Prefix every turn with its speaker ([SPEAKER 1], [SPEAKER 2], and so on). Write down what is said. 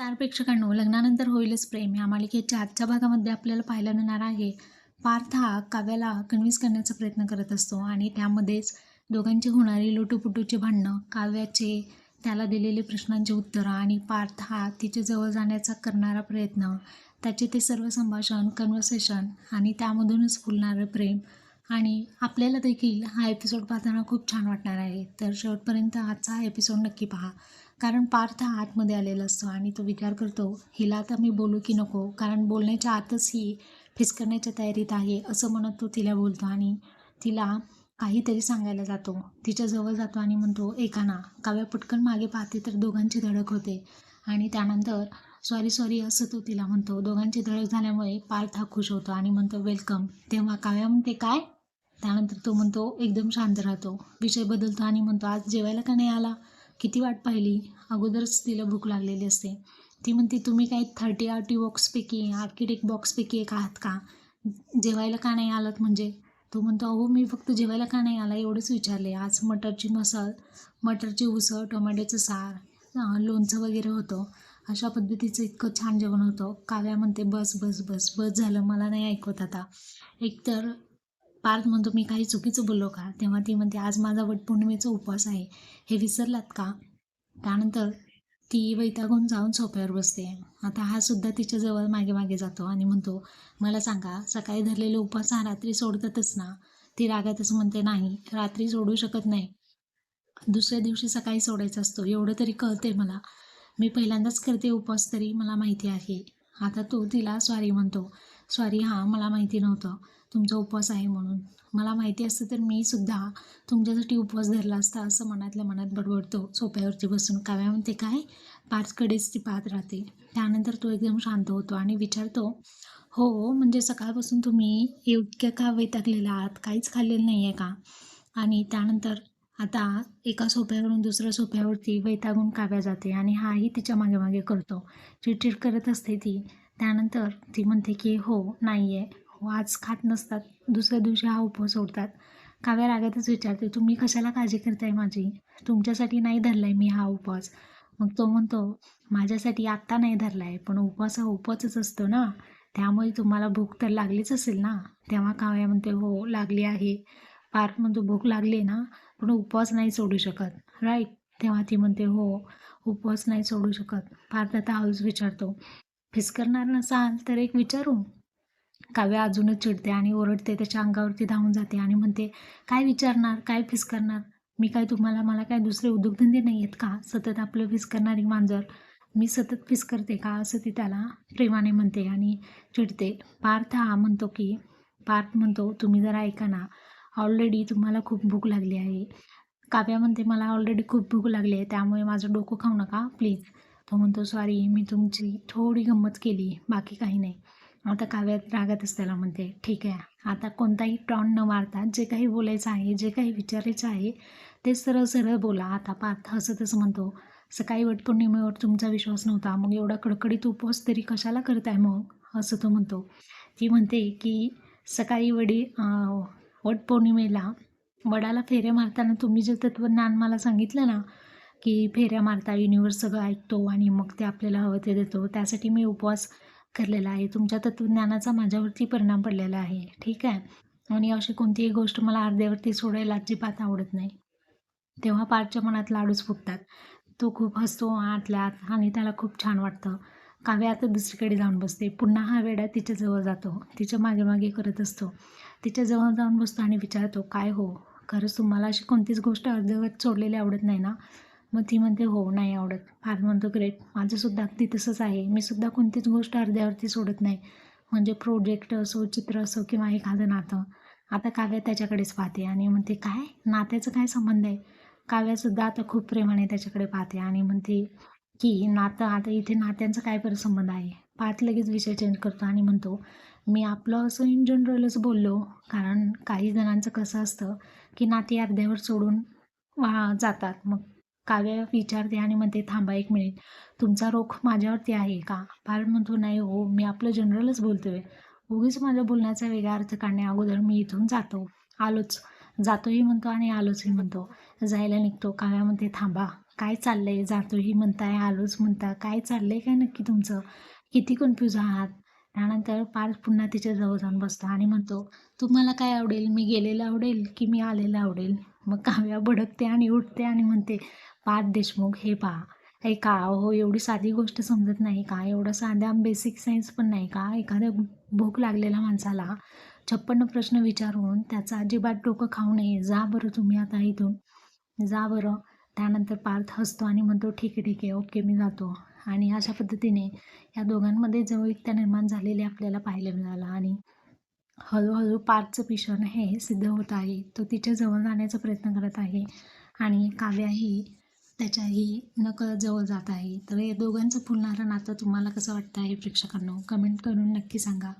[SPEAKER 1] Star प्रेक्षकांनो लग्नानंतर होईलच प्रेम. या मालिकेच्या आजच्या भागामध्ये आपल्याला पाहायला मिळणार आहे पार्थ हा काव्याला कन्व्हिन्स करण्याचा प्रयत्न करत असतो आणि त्यामध्येच दोघांची होणारी लुटूपुटूची भांडणं काव्याचे त्याला दिलेले प्रश्नांची उत्तरं आणि पार्थ हा तिच्या जवळ जाण्याचा करणारा प्रयत्न. त्याचे ते सर्व संभाषण कन्व्हर्सेशन आणि त्यामधूनच फुलणारं प्रेम आणि आपल्याला देखील हा एपिसोड पाहताना खूप छान वाटणार आहे. तर शेवटपर्यंत आजचा हा एपिसोड नक्की पहा. कारण पार्थ हा आतमध्ये आलेला असतो आणि तो विचार करतो हिला आता मी बोलू की नको कारण बोलण्याच्या आतच ही फिसकरण्याच्या तयारीत आहे असं म्हणत तो तिला बोलतो आणि तिला काहीतरी सांगायला जातो. तिच्याजवळ जातो आणि म्हणतो एका ना काव्या पटकन मागे पाहते तर दोघांची धडक होते. आणि त्यानंतर सॉरी सॉरी असं तो तिला म्हणतो. दोघांची धडक झाल्यामुळे पार्थ हा खुश होतो आणि म्हणतो वेलकम. तेव्हा काव्या म्हणते काय? त्यानंतर तो म्हणतो एकदम शांत राहतो. विषय बदलतो आणि म्हणतो आज जेवायला का नाही आला? किती वाट पाहिली? अगोदरच तिला भूक लागलेली असते. ती म्हणते तुम्ही काही थर्टी आर्टी बॉक्सपैकी आर्किटेक्ट बॉक्सपैकी एक आहात का? जेवायला का नाही आलात म्हणजे? तो म्हणतो अहो मी फक्त जेवायला का नाही आला एवढंच विचारले. आज मटरची मसाल मटरची उसळ टोमॅटोचं सार लोणचं वगैरे होतं. अशा पद्धतीचं इतकं छान जेवण होतं. काव्या म्हणते बस बस बस बस झालं. मला नाही ऐकवत आता. एकतर पार्थ म्हणतो मी काही चुकीचं बोललो का? तेव्हा ती म्हणते आज माझा वटपौर्णिमेचा उपवास आहे. हे विसरलात का? त्यानंतर ती वैतागून जाऊन सोप्यावर बसते. आता हा सुद्धा तिच्याजवळ मागे मागे जातो आणि म्हणतो मला सांगा सकाळी धरलेले उपवास हा रात्री सोडतातच ना? ती रागातच म्हणते नाही रात्री सोडू शकत नाही. दुसऱ्या दिवशी सकाळी सोडायचा असतो. एवढं तरी कळते मला. मी पहिल्यांदाच करते उपवास तरी मला माहिती आहे. आता तो तिला स्वारी म्हणतो. स्वारी हां मला माहिती नव्हतं. तुमचा उपवास आहे म्हणून. मला माहिती असतं तर मी सुद्धा तुमच्यासाठी उपवास धरला असता असं मनातल्या मनात बडबडतो सोप्यावरती बसून. काव्या म्हणते काय? पाचकडेच ती पाहत राहते. त्यानंतर तो एकदम शांत होतो आणि विचारतो हो म्हणजे सकाळपासून तुम्ही इतक्या का वैतागलेला आहात? काहीच खाल्लेलं नाही आहे का? आणि त्यानंतर आता एका सोप्यावरून दुसऱ्या सोप्यावरती वैतागून काव्या जाते आणि हाही तिच्यामागे मागे करतो. चिडचिड करत असते ती. त्यानंतर ती म्हणते की हो नाही आहे आज खात नसतात. दुसऱ्या दिवशी हा उपवास सोडतात. काव्या रागातच विचारते तुम्ही कशाला काळजी करताय माझी? तुमच्यासाठी नाही धरला आहे मी हा उपवास. मग तो म्हणतो माझ्यासाठी आत्ता नाही धरला आहे पण उपवास हा उपवासच असतो ना. त्यामुळे तुम्हाला भूक तर लागलीच असेल ना. तेव्हा काव्या म्हणते हो लागली आहे. पार्क म्हणतो भूक लागली ना पण उपवास नाही सोडू शकत. राईट तेव्हा ती म्हणते हो उपवास नाही सोडू शकत. पार्थ आता हळूच विचारतो. फिसकरणार नसाल तर एक विचारू. काव्या अजूनच चिडते आणि ओरडते त्याच्या अंगावरती धावून जाते आणि म्हणते काय विचारणार? काय फिसकरणार? मी काय तुम्हाला मला काय दुसरे उद्योगधंदे नाही आहेत का? सतत आपलं फिसकरणारी मांजर. मी सतत फिसकरते का? असं ती त्याला प्रेमाने म्हणते आणि चिडते. पार्थ हा म्हणतो की पार्थ म्हणतो तुम्ही जरा ऐका ना. ऑलरेडी तुम्हाला खूप भूक लागली आहे. काव्या म्हणते मला ऑलरेडी खूप भूक लागली आहे त्यामुळे माझं डोकं खाऊ नका प्लीज. तो म्हणतो सॉरी मी तुमची थोडी गंमत केली बाकी काही नाही. आता काव्यात रागातच त्याला म्हणते ठीक आहे आता कोणताही टॉन न मारता जे काही बोलायचं आहे जे काही विचारायचं आहे ते सरळ सरळ बोला. आता पार्थ हसतच म्हणतो सकाळी वटपौर्णिमेवर तुमचा विश्वास नव्हता मग एवढा कडकडीत उपवास तरी कशाला करताय मग? असं तो म्हणतो. ती म्हणते की सकाळी वडी वटपौर्णिमेला वडाला फेऱ्या मारताना तुम्ही जे तत्वज्ञान मला सांगितलं ना की फेऱ्या मारता युनिवर्स सगळं ऐकतो आणि मग ते आपल्याला हवं ते देतो त्यासाठी मी उपवास करलेला आहे. तुमच्या तत्त्वज्ञानाचा माझ्यावरती परिणाम पडलेला आहे. ठीक आहे? आणि अशी कोणतीही गोष्ट मला अर्ध्यावरती सोडायला अजिबात आवडत नाही. तेव्हा पाठच्या मनात लाडूच फुटतात. तो खूप हसतो आतल्या आत आणि त्याला खूप छान वाटतं. काव्या आता दुसरीकडे जाऊन बसते. पुन्हा हा वेडा तिच्याजवळ जातो. तिच्यामागे मागे करत असतो. तिच्याजवळ जाऊन बसतो आणि विचारतो काय हो? खरंच तुम्हाला अशी कोणतीच गोष्ट अर्धवट सोडलेली आवडत नाही ना? मग ती म्हणते हो नाही आवडत. फार म्हणतो ग्रेट माझंसुद्धा अगदी तसंच आहे. मी सुद्धा कोणतीच गोष्ट अर्ध्यावरती सोडत नाही. म्हणजे प्रोजेक्ट असो चित्र असो किंवा एखादं नातं आता काव्या त्याच्याकडेच पाहते आणि म्हणते काय? नात्याचं काय संबंध आहे? काव्यासुद्धा आता खूप प्रेमाने त्याच्याकडे पाहते आणि म्हणते की नातं आता इथे नात्यांचा काय पर संबंध आहे? पाच लगेच विषय चेंज करतो आणि म्हणतो मी आपलं असं इन जनरलच बोललो कारण काही जणांचं कसं असतं की नाती अर्ध्यावर सोडून वा जातात. मग काव्य विचारते आणि म्हणते थांबा एक मिनिट तुमचा रोख माझ्यावरती आहे का? फार म्हणतो नाही हो मी आपलं जनरलच बोलतोय. उगीच माझ्या बोलण्याचा वेगळा अर्थ काढण्या अगोदर मी इथून जातो. आलोच. जातोही म्हणतो आणि आलोचही म्हणतो. जायला निघतो. काव्यामध्ये थांबा. काय चाललं आहे जातोही म्हणताय आलोच म्हणता. काय चाललं आहे काय नक्की तुमचं? किती कन्फ्यूज आहात? त्यानंतर पार्थ पुन्हा तिच्या जवळ जाऊन बसतो आणि म्हणतो तुम्हाला काय आवडेल? मी गेलेलं आवडेल की मी आलेलं आवडेल? मग काव्या भडकते आणि उठते आणि म्हणते पार्थ देशमुख हे पहा. हे का हो? एवढी साधी गोष्ट समजत नाही का? एवढं साध्या बेसिक सायन्स पण नाही का? एखाद्या भूक लागलेल्या माणसाला छप्पन्न प्रश्न विचारून त्याचा अजिबात डोकं खाऊ नये. जा बरं तुम्ही आता इथून. जा बरं. त्यानंतर पार्थ हसतो आणि म्हणतो ठीक आहे ठीक आहे. ओके मी जातो. आणि अशा पद्धतीने या दोघांमध्ये जवळीकता निर्माण झालेली आपल्याला पाहायला मिळालं आणि हळूहळू पार्थचं पिशण हे सिद्ध होत आहे. तो तिच्या जवळ जाण्याचा प्रयत्न करत आहे आणि काव्याही त्याच्याही नकळत जवळ जात आहे. तर या दोघांचं फुलणारं नातं तुम्हाला कसं वाटतं आहे प्रेक्षकांना? कमेंट करून नक्की सांगा.